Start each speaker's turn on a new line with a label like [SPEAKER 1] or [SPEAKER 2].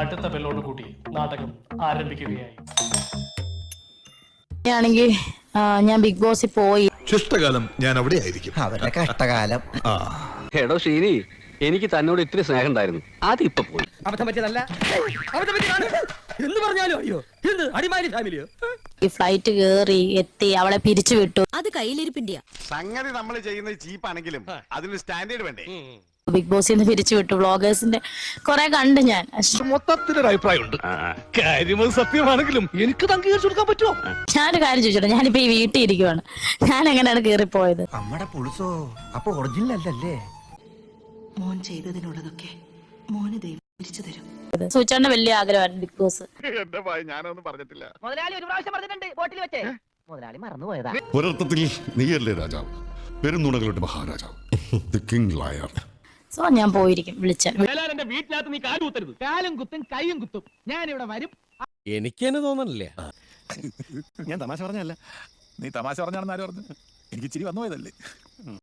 [SPEAKER 1] അടുത്ത ബെല്ലോട് കൂട്ടി നാടകം ആരംഭിക്കുകയായി.
[SPEAKER 2] ആണെങ്കിൽ ഞാൻ ബിഗ് ബോസിൽ പോയി.
[SPEAKER 3] ശിഷ്ടകാലം ഞാൻ അവിടെ ആയിരിക്കും
[SPEAKER 4] അവരുടെ കഷ്ടകാലം.
[SPEAKER 5] എടോ ഷീനി എനിക്ക് തന്നോട് ഇത്തിരി സ്നേഹം ഉണ്ടായിരുന്നു. അത് ഇപ്പൊ പോയി.
[SPEAKER 4] അബദ്ധം പറ്റിയതല്ല. അബദ്ധം പറ്റിയതാണ് എന്ന് പറഞ്ഞാലോ അയ്യോ എന്ത് അടിമാലി ഫാമിലിയോ?
[SPEAKER 2] ഈ ഫ്ലൈറ്റ് കേറി എത്തി അവളെ പിരിച്ചു വിട്ടു
[SPEAKER 6] അത് കയ്യിലിരിപ്പിന്റെയാ.
[SPEAKER 7] സംഗതി നമ്മൾ ചെയ്യുന്നത് ചീപ്പാണെങ്കിലും അതിന് സ്റ്റാൻഡേർഡ് വേണ്ടേ?
[SPEAKER 2] ബിഗ് ബോസിൽ നിന്ന് പിരിച്ചു വിട്ടു. വ്ളോഗേഴ്സിന്റെ കുറെ കണ്ട് ഞാൻ.
[SPEAKER 3] മൊത്തത്തിലൊരു അഭിപ്രായമുണ്ട്. കാര്യം സത്യമാണെങ്കിലും എനിക്ക് അംഗീകരിച്ചു കൊടുക്കാൻ പറ്റുമോ?
[SPEAKER 2] ഞാനൊരു കാര്യം ചോദിച്ചോട്ടെ. ഞാനിപ്പോ ഈ വീട്ടിൽ ഇരിക്കുവാണ് ഞാൻ എങ്ങനെയാണ് കയറിപ്പോയത്
[SPEAKER 4] നമ്മുടെ പുളിസോ അപ്പൊ ഒറിജിനൽ അല്ലല്ലേ?
[SPEAKER 6] മോൻ ചെയ്തതിനുള്ളതൊക്കെ മോന് ദൈവം തിരിച്ചു തരും.
[SPEAKER 2] സൂചിച്ചാണ്ട് വലിയ ആഗ്രഹമാണ് ബിഗ് ബോസ്
[SPEAKER 7] എന്റെ ഭയ ഞാനൊന്നും പറഞ്ഞിട്ടില്ല.
[SPEAKER 4] മുതലാളി ഒരു പ്രാവശ്യം പറഞ്ഞിട്ടുണ്ട് ബോട്ടിൽ വെച്ചേ. മുതലാളി മറന്നുപോയതാ.
[SPEAKER 8] ഒരർത്ഥത്തിൽ നീയല്ലേ രാജാവ്? പെരുന്നുണകളുടെ മഹാരാജാവ്. ദി കിങ് ലയർ
[SPEAKER 2] സോ ഞാൻ പോയിരിക്കും. വിളിച്ചാൽ.
[SPEAKER 9] എന്റെ വീട്ടിനകത്ത് നീ കാലും കുത്തരുത്. കാലും കുത്തും കൈയും കുത്തും. ഞാൻ ഇവിടെ വരും.
[SPEAKER 10] എനിക്ക് തന്നെ തോന്നണില്ലേ.
[SPEAKER 7] ഞാൻ തമാശ പറഞ്ഞല്ല നീ തമാശ പറഞ്ഞാണെന്ന് ആരും പറഞ്ഞു? എനിക്ക് ഇച്ചിരി വന്നു പോയതല്ലേ.